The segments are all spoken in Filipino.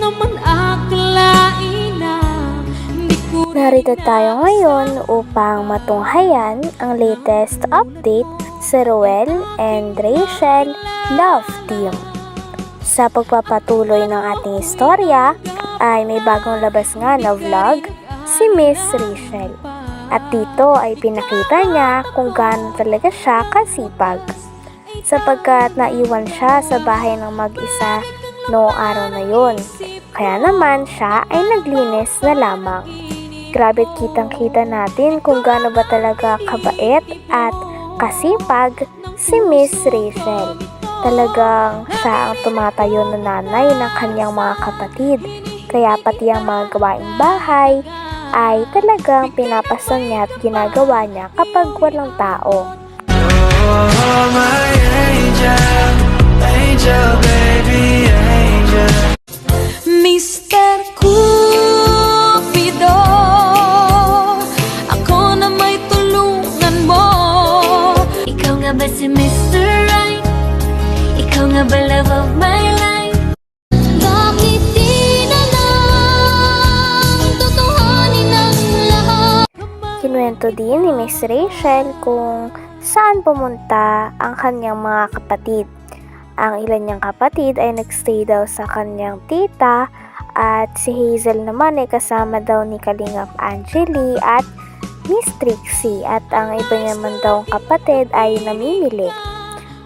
naman akalain na Narito tayo ngayon upang matunghayan ang latest update sa Ruel and Rachel Love Team. Sa pagpapatuloy ng ating istorya ay may bagong labas nga na vlog si Miss Rachel. At dito ay pinakita niya kung gaano talaga siya kasipag. Sapagkat naiwan siya sa bahay ng mag-isa noong araw na yun. Kaya naman siya ay naglinis na lamang. Grabe kitang kita natin kung gaano ba talaga kabait at kasipag si Miss Rachel. Talagang siya ang tumatayo na nanay ng kanyang mga kapatid. Kaya pati ang mga gawaing bahay ay talagang pinapasan niya at ginagawa niya kapag walang tao. Oh, Kinuwento din ni Miss Rachel kung saan pumunta ang kanyang mga kapatid. Ang ilan niyang kapatid ay nagstay daw sa kanyang tita at si Hazel naman ay kasama daw ni Kalingap Angeli at Miss Trixie at ang iba naman daw kapatid ay namimili.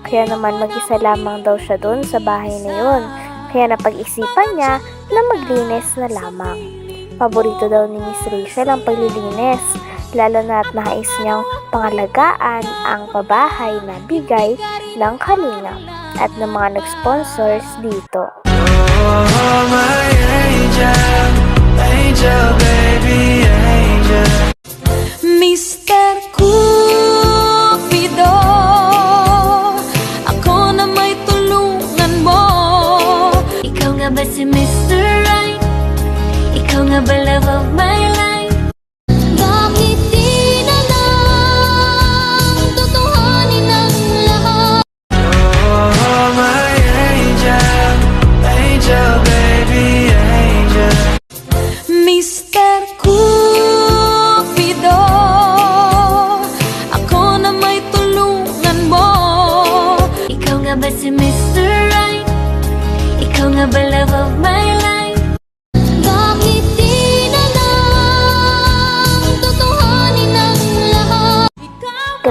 Kaya naman mag-isa lamang daw siya doon sa bahay na yun. Kaya napag-isipan niya na maglinis na lamang. Paborito daw ni Miss Rachel ang paglilinis, lalo na at nais niyang pangalagaan ang pabahay na bigay ng kalinga at ng mga nag-sponsors dito. Oh, my angel, angel, baby, angel. Ako na may tulungan mo Ikaw nga ba si Mr. Right? Ikaw nga ba love of my life?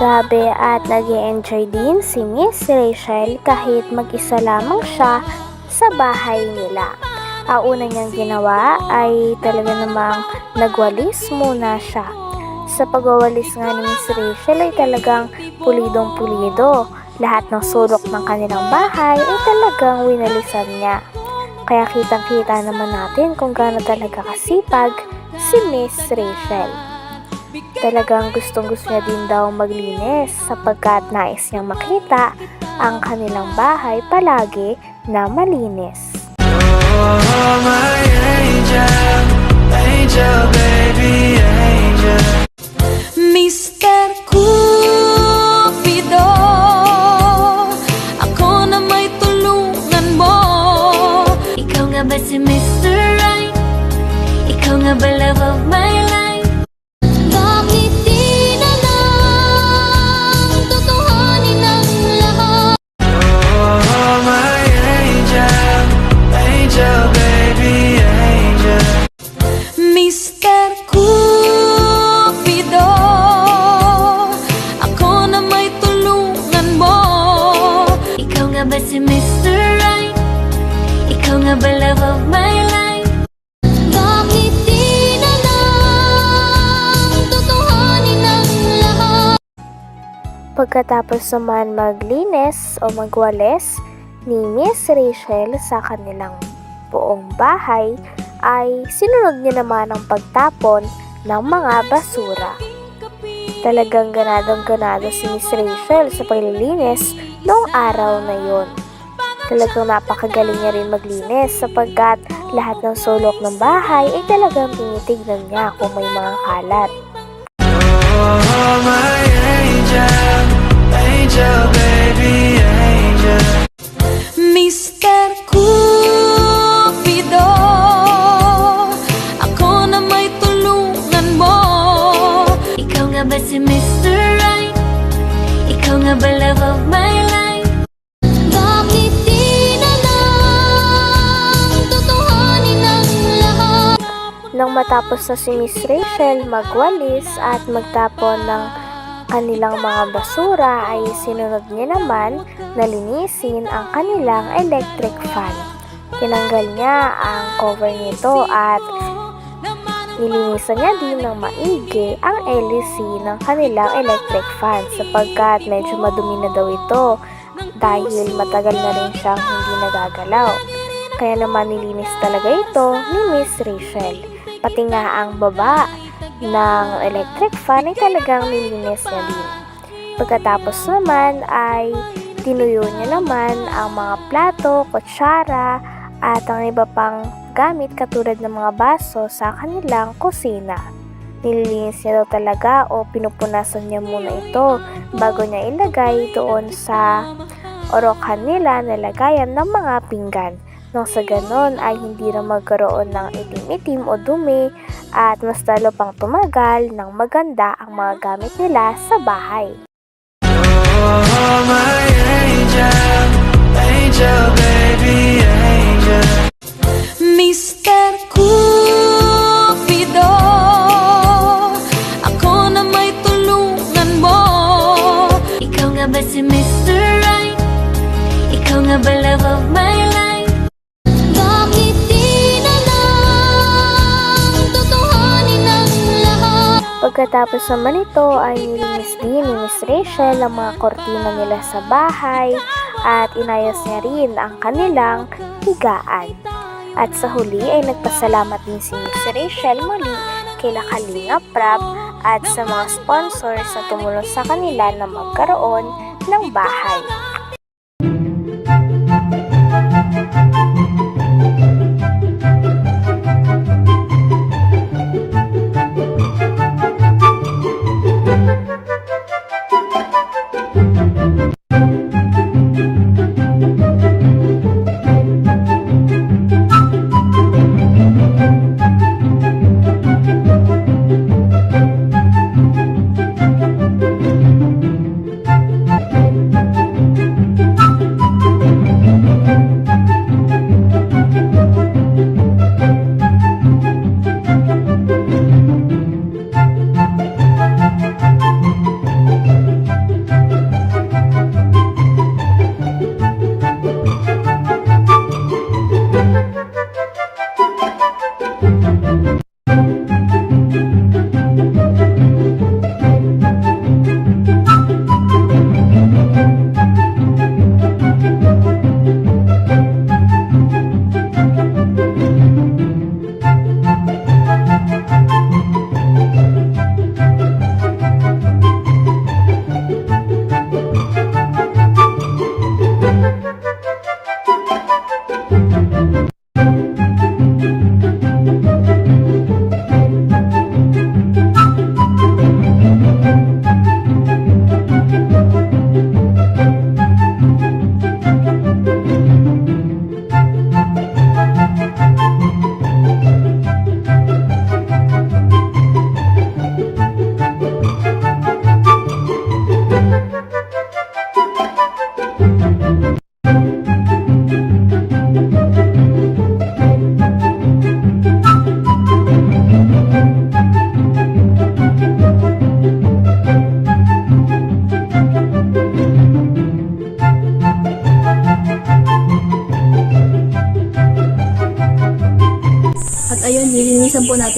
Grabe at nag enjoy din si Miss Rachel kahit mag-isa lamang siya sa bahay nila. Ang una niyang ginawa ay talaga namang nagwalis muna siya. Sa pagwawalis nga ni Miss Rachel ay talagang pulidong pulido. Lahat ng sulok ng kanilang bahay ay talagang winalisan niya. Kaya kitang-kita naman natin kung gaano talaga kasipag si Miss Rachel. Talagang gustong gusto niya din daw maglinis sapagkat nais niyang makita ang kanilang bahay palagi na malinis. Oh, my angel, si Mr. Right? Ikaw nga ba love of my life? Bakit di na lang Tutuhanin lahat? Pagkatapos naman maglinis o magwalis ni Miss Rachel sa kanilang buong bahay, ay sinunod niya naman ang pagtapon ng mga basura. Talagang ganadong ganado si Miss Rachel sa paglilinis noong araw na yon. Talagang napakagaling niya rin maglinis sapagkat lahat ng sulok ng bahay ay talagang tinitignan niya kung may mga kalat. Matapos na si Miss Rachel magwalis at magtapon ng kanilang mga basura ay sinunod niya naman na linisin ang kanilang electric fan. Tinanggal niya ang cover nito at nilinisan niya din ng maigi ang LEC ng kanilang electric fan sapagkat medyo madumi na daw ito dahil matagal na rin siyang hindi nagagalaw. Kaya naman nilinis talaga ito ni Miss Rachel. Pati nga ang baba ng electric fan ay talagang nilinis niya din. Pagkatapos naman ay tinuyo niya naman ang mga plato, kutsara at ang iba pang gamit katulad ng mga baso sa kanilang kusina. Nililinis niya daw talaga o pinupunasan niya muna ito bago niya ilagay doon sa orokan nila na lagayan ng mga pinggan. Nang sa ganon ay hindi na magkaroon ng itim-itim o dumi at mas lalo pang tumagal ng maganda ang mga gamit nila sa bahay. Oh, my angel, angel, Pagkatapos naman ito ay nilinis din ni Miss Rachel ang mga kortina nila sa bahay at inayos niya rin ang kanilang higaan. At sa huli ay nagpasalamat din si Miss Rachel muli kay Kalinga Prab at sa mga sponsors na tumulong sa kanila na magkaroon ng bahay.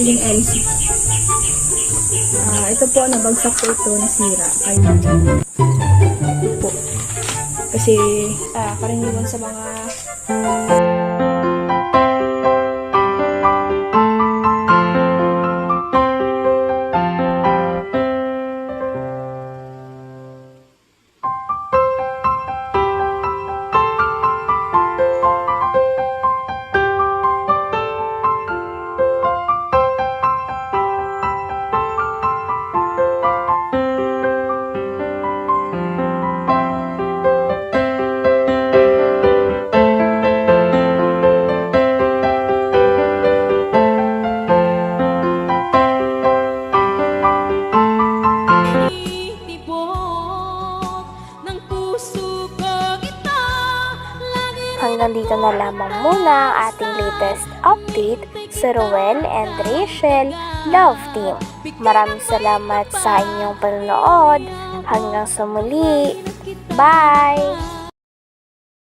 Yung LC. Ah, ito po, nabagsak po ito, nasira. Ay, po. Kasi, ah, karaniwan sa mga Hanggang dito na lamang muna ang ating latest update sa Ruel and Rachel Love Team. Maraming salamat sa inyong panonood. Hanggang sa muli. Bye!